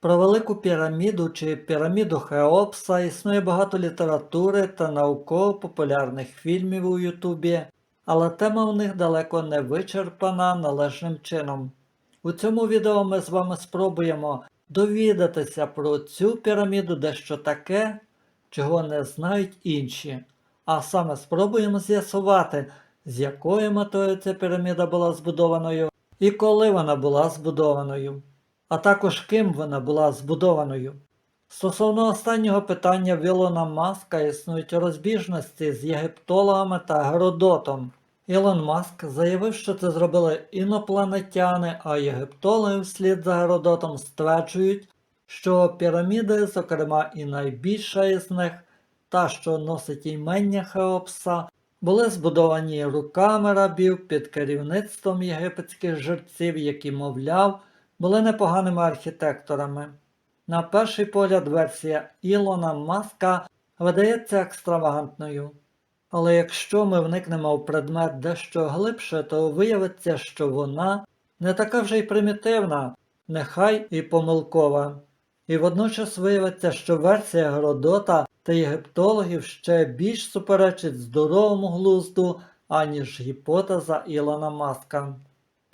Про велику піраміду чи піраміду Хеопса існує багато літератури та науково-популярних фільмів у Ютубі, але тема в них далеко не вичерпана належним чином. У цьому відео ми з вами спробуємо довідатися про цю піраміду дещо таке, чого не знають інші. А саме спробуємо з'ясувати, з якою метою ця піраміда була збудованою і коли вона була збудованою, а також ким вона була збудованою. Стосовно останнього питання в Ілона Маска існують розбіжності з єгиптологами та Геродотом. Ілон Маск заявив, що це зробили інопланетяни, а єгиптологи вслід за Геродотом стверджують, що піраміди, зокрема і найбільша із них, та, що носить імення Хеопса, були збудовані руками рабів під керівництвом єгипетських жерців, які, мовляв, були непоганими архітекторами. На перший погляд версія Ілона Маска видається екстравагантною. Але якщо ми вникнемо в предмет дещо глибше, то виявиться, що вона не така вже й примітивна, нехай і помилкова. І водночас виявиться, що версія Геродота та єгиптологів ще більш суперечить здоровому глузду, аніж гіпотеза Ілона Маска.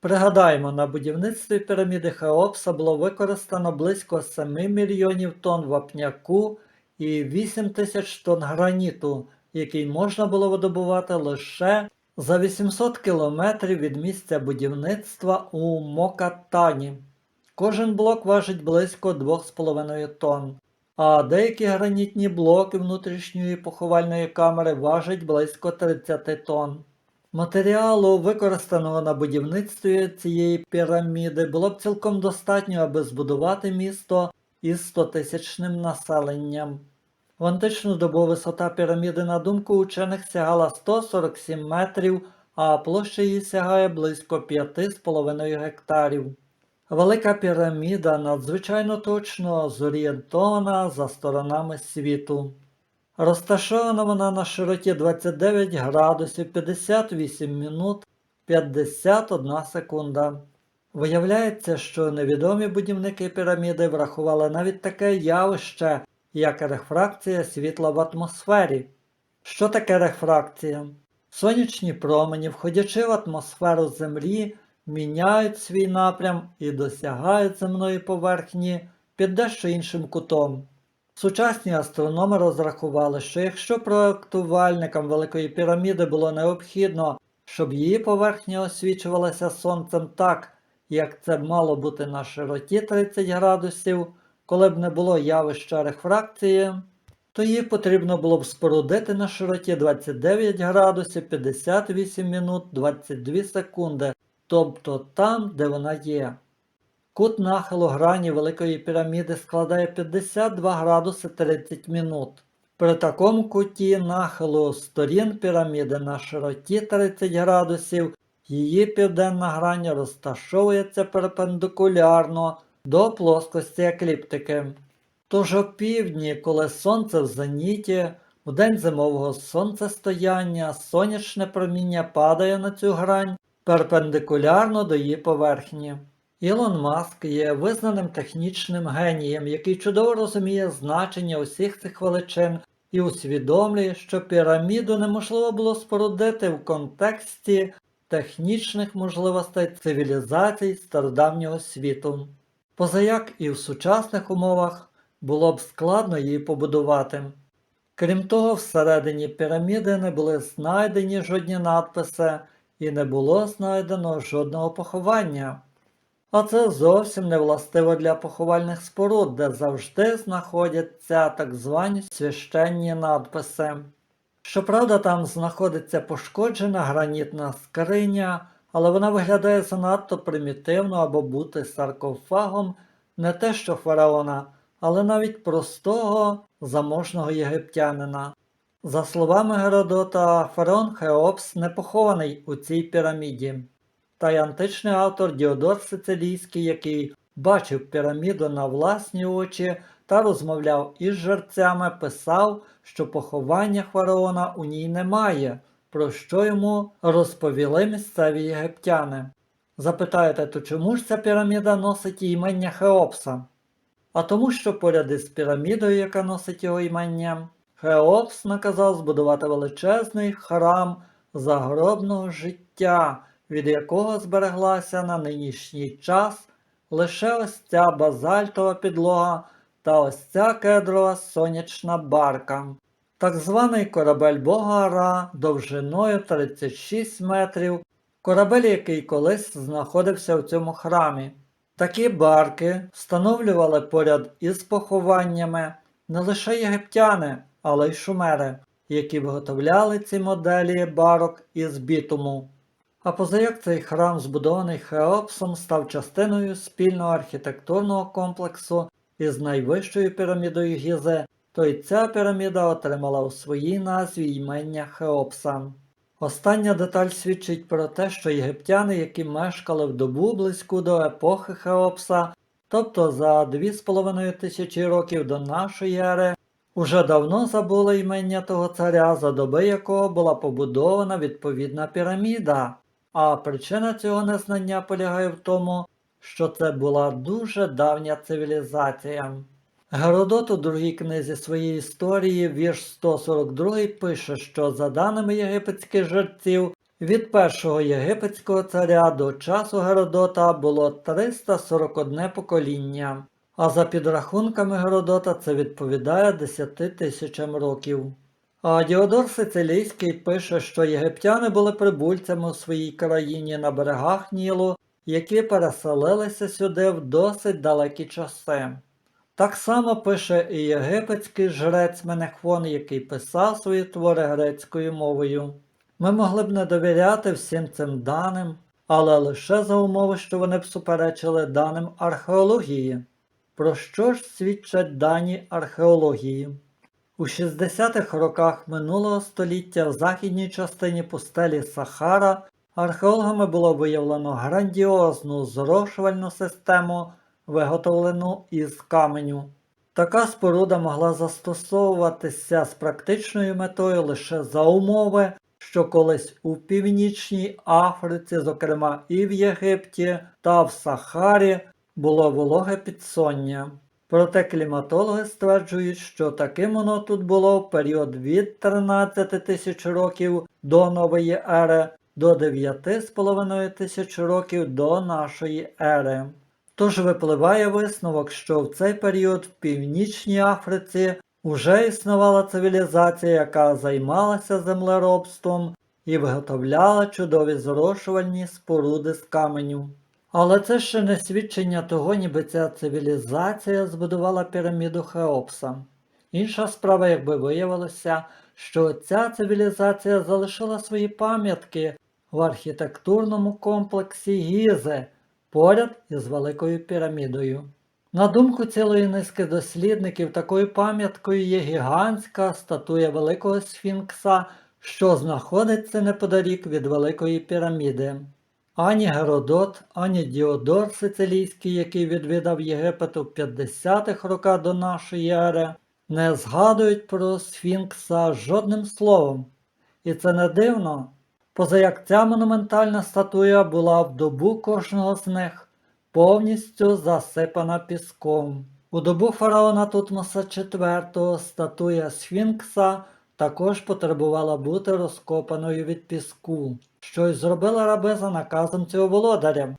Пригадаємо, на будівництві піраміди Хеопса було використано близько 7 мільйонів тонн вапняку і 8 тисяч тонн граніту, який можна було видобувати лише за 800 кілометрів від місця будівництва у Мокатані. Кожен блок важить близько 2,5 тонн, а деякі гранітні блоки внутрішньої поховальної камери важать близько 30 тонн. Матеріалу, використаного на будівництві цієї піраміди, було б цілком достатньо, аби збудувати місто із 100-тисячним населенням. В античну добу висота піраміди, на думку учених, сягала 147 метрів, а площа її сягає близько 5,5 гектарів. Велика піраміда надзвичайно точно зорієнтована за сторонами світу. Розташована вона на широті 29 градусів 58 минут 51 секунда. Виявляється, що невідомі будівники піраміди врахували навіть таке явище, як рефракція світла в атмосфері. Що таке рефракція? Сонячні промені, входячи в атмосферу Землі, міняють свій напрям і досягають земної поверхні під дещо іншим кутом. Сучасні астрономи розрахували, що якщо проектувальникам Великої піраміди було необхідно, щоб її поверхня освічувалася сонцем так, як це мало бути на широті 30 градусів, коли б не було явища рефракції, то її потрібно було б спорудити на широті 29 градусів 58 минут 22 секунди, тобто там, де вона є. Кут нахилу грані Великої піраміди складає 52 градуси 30 минут. При такому куті нахилу сторін піраміди на широті 30 градусів її південна грань розташовується перпендикулярно до плоскості екліптики. Тож опівдні, коли сонце в зеніті, у день зимового сонцестояння сонячне проміння падає на цю грань перпендикулярно до її поверхні. Ілон Маск є визнаним технічним генієм, який чудово розуміє значення усіх цих величин і усвідомлює, що піраміду неможливо було спорудити в контексті технічних можливостей цивілізацій стародавнього світу. Позаяк і в сучасних умовах було б складно її побудувати. Крім того, всередині піраміди не були знайдені жодні надписи і не було знайдено жодного поховання. А це зовсім не властиво для поховальних споруд, де завжди знаходяться так звані священні надписи. Щоправда, там знаходиться пошкоджена гранітна скриня, але вона виглядає занадто примітивно або бути саркофагом не те що фараона, але навіть простого заможного єгиптянина. За словами Геродота, фараон Хеопс не похований у цій піраміді. Та й античний автор Діодор Сицилійський, який бачив піраміду на власні очі та розмовляв із жерцями, писав, що поховання фараона у ній немає, про що йому розповіли місцеві єгиптяни. Запитаєте, то чому ж ця піраміда носить імення Хеопса? а тому, що поряд із пірамідою, яка носить його імення, Хеопс наказав збудувати величезний храм загробного життя, від якого збереглася на нинішній час лише ось ця базальтова підлога та ось ця кедрова сонячна барка. Так званий корабель Бога Ра довжиною 36 метрів, корабель, який колись знаходився в цьому храмі. Такі барки встановлювали поряд із похованнями не лише єгиптяни, але й шумери, які виготовляли ці моделі барок із бітуму. А позаяк цей храм, збудований Хеопсом, став частиною спільного архітектурного комплексу із найвищою пірамідою Гізе, то й ця піраміда отримала у своїй назві ймення Хеопса. Остання деталь свідчить про те, що єгиптяни, які мешкали в добу близьку до епохи Хеопса, тобто за 2,5 тисячі років до нашої ери, уже давно забули ймення того царя, за доби якого була побудована відповідна піраміда. А причина цього незнання полягає в тому, що це була дуже давня цивілізація. Геродот у другій книзі своєї історії, вірш 142 пише, що за даними єгипетських жерців, від першого єгипетського царя до часу Геродота було 341 покоління, а за підрахунками Геродота це відповідає 10 тисячам років. А Діодор Сицилійський пише, що єгиптяни були прибульцями у своїй країні на берегах Нілу, які переселилися сюди в досить далекі часи. Так само пише і єгипетський жрець Менехвон, який писав свої твори грецькою мовою. Ми могли б не довіряти всім цим даним, але лише за умови, що вони б суперечили даним археології. Про що ж свідчать дані археології? У 60-х роках минулого століття в західній частині пустелі Сахара археологами було виявлено грандіозну зрошувальну систему, виготовлену із каменю. Така споруда могла застосовуватися з практичною метою лише за умови, що колись у Північній Африці, зокрема і в Єгипті та в Сахарі, було вологе підсоння. Проте кліматологи стверджують, що таким воно тут було в період від 13 тисяч років до нової ери до 9,5 тисяч років до нашої ери. Тож випливає висновок, що в цей період в Північній Африці вже існувала цивілізація, яка займалася землеробством і виготовляла чудові зрошувальні споруди з каменю. Але це ще не свідчення того, ніби ця цивілізація збудувала піраміду Хеопса. Інша справа, якби виявилося, що ця цивілізація залишила свої пам'ятки в архітектурному комплексі Гізи поряд із Великою пірамідою. На думку цілої низки дослідників, такою пам'яткою є гігантська статуя Великого Сфінкса, що знаходиться неподалік від Великої піраміди. Ані Геродот, ані Діодор Сицилійський, який відвідав Єгипет у 50-х роках до нашої ери, не згадують про Сфінкса жодним словом. І це не дивно, позаяк ця монументальна статуя була в добу кожного з них повністю засипана піском. У добу фараона Тутмоса IV статуя Сфінкса також потребувала бути розкопаною від піску, що й зробила раби за наказом цього володаря.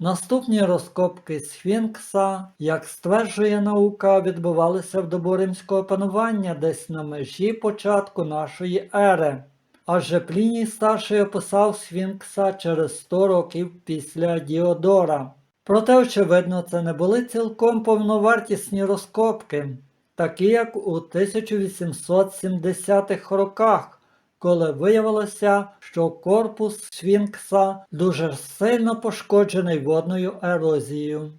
Наступні розкопки Сфінкса, як стверджує наука, відбувалися в добу римського панування десь на межі початку нашої ери. Адже Пліній старший описав Сфінкса через 100 років після Діодора. Проте, очевидно, це не були цілком повновартісні розкопки, такі як у 1870-х роках, коли виявилося, що корпус Сфінкса дуже сильно пошкоджений водною ерозією.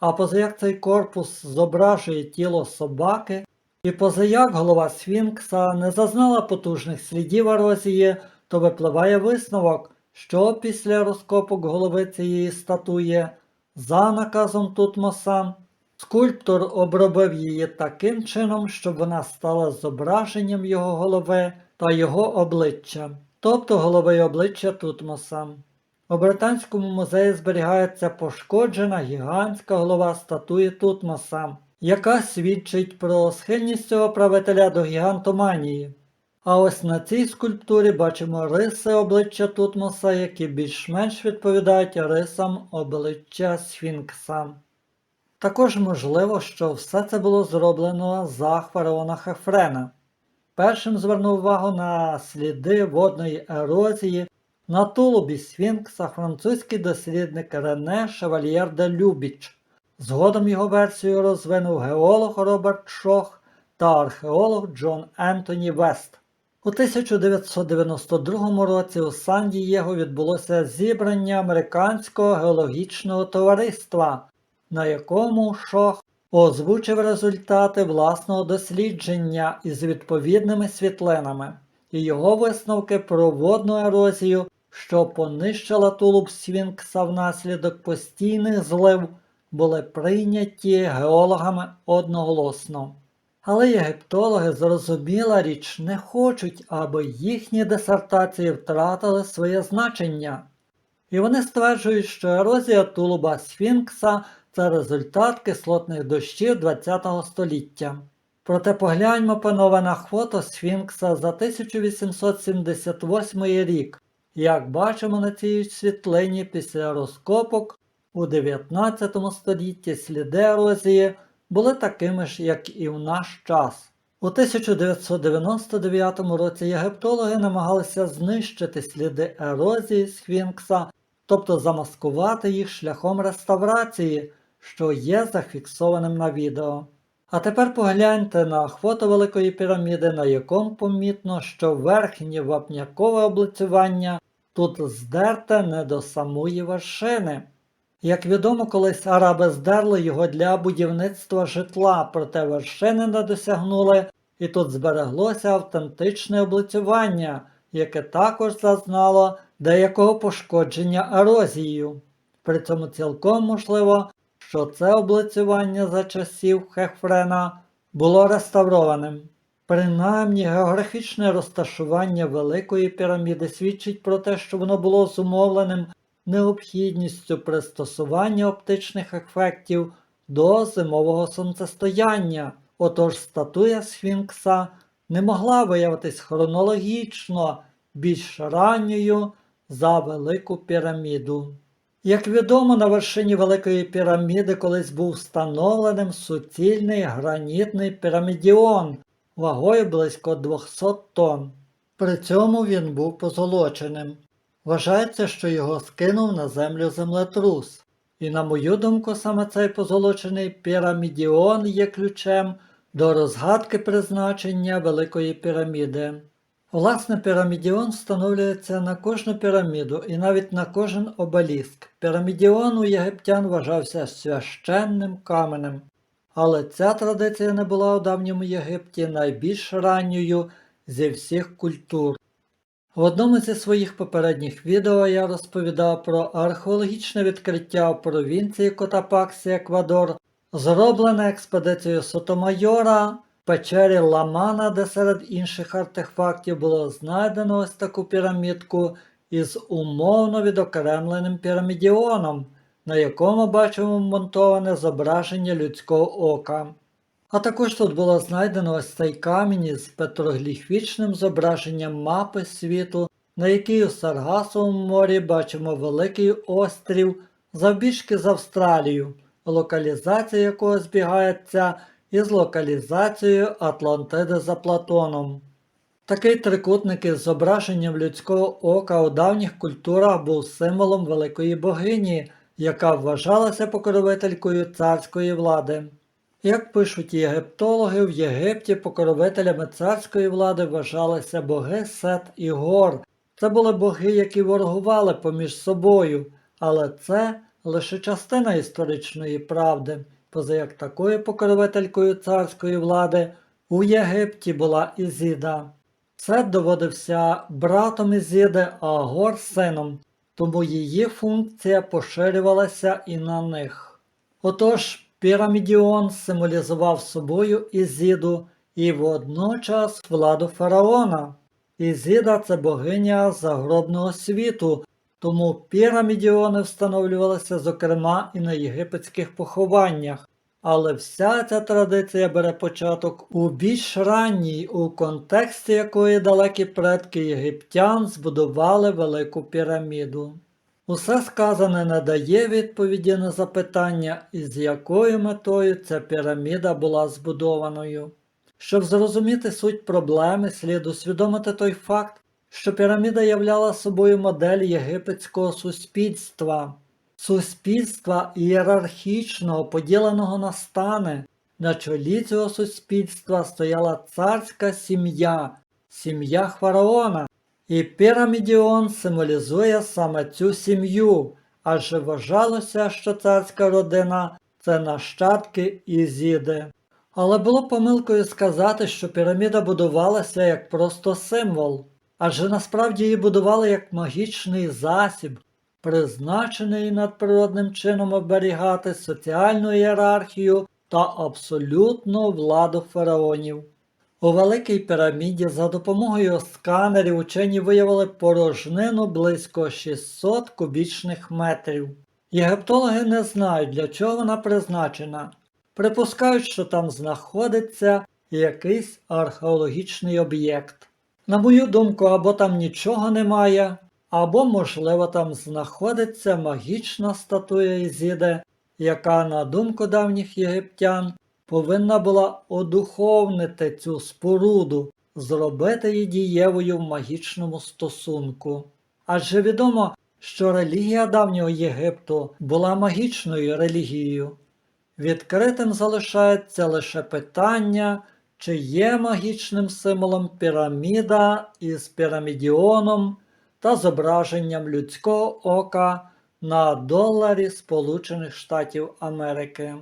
А позаяк цей корпус зображує тіло собаки, і позаяк голова Сфінкса не зазнала потужних слідів ерозії, то випливає висновок, що після розкопок голови цієї статуї за наказом Тутмоса скульптор обробив її таким чином, щоб вона стала зображенням його голови та його обличчя, тобто голови й обличчя Тутмоса. У Британському музеї зберігається пошкоджена гігантська голова статуї Тутмоса, яка свідчить про схильність цього правителя до гігантоманії. А ось на цій скульптурі бачимо риси обличчя Тутмоса, які більш-менш відповідають рисам обличчя Сфінкса. Також можливо, що все це було зроблено за фараона Хефрена. Першим звернув увагу на сліди водної ерозії на тулубі Сфінкса французький дослідник Рене Шевальєр де Любіч. Згодом його версію розвинув геолог Роберт Шох та археолог Джон Ентоні Вест. У 1992 році у Сан-Дієго відбулося зібрання Американського геологічного товариства, на якому Шох озвучив результати власного дослідження із відповідними світлинами і його висновки про водну ерозію, що понищила тулуб Сфінкса внаслідок постійних злив, були прийняті геологами одноголосно. Але єгиптологи, зрозуміла річ, не хочуть, аби їхні дисертації втратили своє значення. І вони стверджують, що ерозія тулуба Сфінкса це результат кислотних дощів ХХ століття. Проте погляньмо панове на фото Сфінкса за 1878 рік. Як бачимо на цій світлині після розкопок у 19 столітті сліди ерозії були такими ж, як і в наш час. У 1999 році єгиптологи намагалися знищити сліди ерозії Сфінкса, тобто замаскувати їх шляхом реставрації, що є зафіксованим на відео. А тепер погляньте на фото Великої піраміди, на якому помітно, що верхнє вапнякове облицювання тут здерте не до самої вершини. Як відомо, колись араби здерли його для будівництва житла, проте вершини не досягнули, і тут збереглося автентичне облицювання, яке також зазнало деякого пошкодження ерозією. При цьому цілком можливо, що це облицювання за часів Хефрена було реставрованим. Принаймні географічне розташування Великої піраміди свідчить про те, що воно було зумовленим необхідністю пристосування оптичних ефектів до зимового сонцестояння. Отож статуя Сфінкса не могла виявитись хронологічно більш ранньою за Велику піраміду. Як відомо, на вершині Великої піраміди колись був встановленим суцільний гранітний пірамідіон вагою близько 200 тонн. При цьому він був позолоченим. Вважається, що його скинув на землю землетрус. І на мою думку, саме цей позолочений пірамідіон є ключем до розгадки призначення Великої піраміди. Власне, пірамідіон встановлюється на кожну піраміду і навіть на кожен обеліск. Пірамідіон у єгиптян вважався священним каменем. Але ця традиція не була у давньому Єгипті найбільш ранньою зі всіх культур. В одному зі своїх попередніх відео я розповідав про археологічне відкриття у провінції Котапаксі, Еквадор, зроблене експедицією Сотомайора печері Ламана, де серед інших артефактів було знайдено ось таку пірамідку із умовно відокремленим пірамідіоном, на якому бачимо вмонтоване зображення людського ока. А також тут було знайдено ось цей камінь із петрогліфічним зображенням мапи світу, на якій у Саргасовому морі бачимо великий острів завбільшки з Австралію, локалізація якого збігається із локалізацією Атлантиди за Платоном. Такий трикутник із зображенням людського ока у давніх культурах був символом великої богині, яка вважалася покровителькою царської влади. Як пишуть єгиптологи, в Єгипті покровителями царської влади вважалися боги Сет і Гор. Це були боги, які ворогували поміж собою, але це лише частина історичної правди, поза як такою покровителькою царської влади у Єгипті була Ізіда. Сет доводився братом Ізіди, а Гор сином, тому її функція поширювалася і на них. Отож, Пірамідіон символізував собою Ізіду і водночас владу фараона. Ізіда це богиня загробного світу, тому пірамідіони встановлювалися зокрема і на єгипетських похованнях. але вся ця традиція бере початок у більш ранній, у контексті якої далекі предки єгиптян збудували велику піраміду. Усе сказане не дає відповіді на запитання, із якою метою ця піраміда була збудованою. Щоб зрозуміти суть проблеми, слід усвідомити той факт, що піраміда являла собою модель єгипетського суспільства, суспільства ієрархічного, поділеного на стани. На чолі цього суспільства стояла царська сім'я, сім'я фараона, і пірамідіон символізує саме цю сім'ю, адже вважалося, що царська родина це нащадки Ізіди. Але було помилкою сказати, що піраміда будувалася як просто символ, адже насправді її будували як магічний засіб, призначений надприродним чином оберігати соціальну ієрархію та абсолютну владу фараонів. У Великій піраміді за допомогою сканерів учені виявили порожнину близько 600 кубічних метрів. Єгиптологи не знають, для чого вона призначена. Припускають, що там знаходиться якийсь археологічний об'єкт. На мою думку, або там нічого немає, або, можливо, там знаходиться магічна статуя Ізіди, яка, на думку давніх єгиптян, повинна була одуховнити цю споруду, зробити її дієвою в магічному стосунку. Адже відомо, що релігія давнього Єгипту була магічною релігією. Відкритим залишається лише питання, чи є магічним символом піраміда із пірамідіоном та зображенням людського ока на доларі Сполучених Штатів Америки.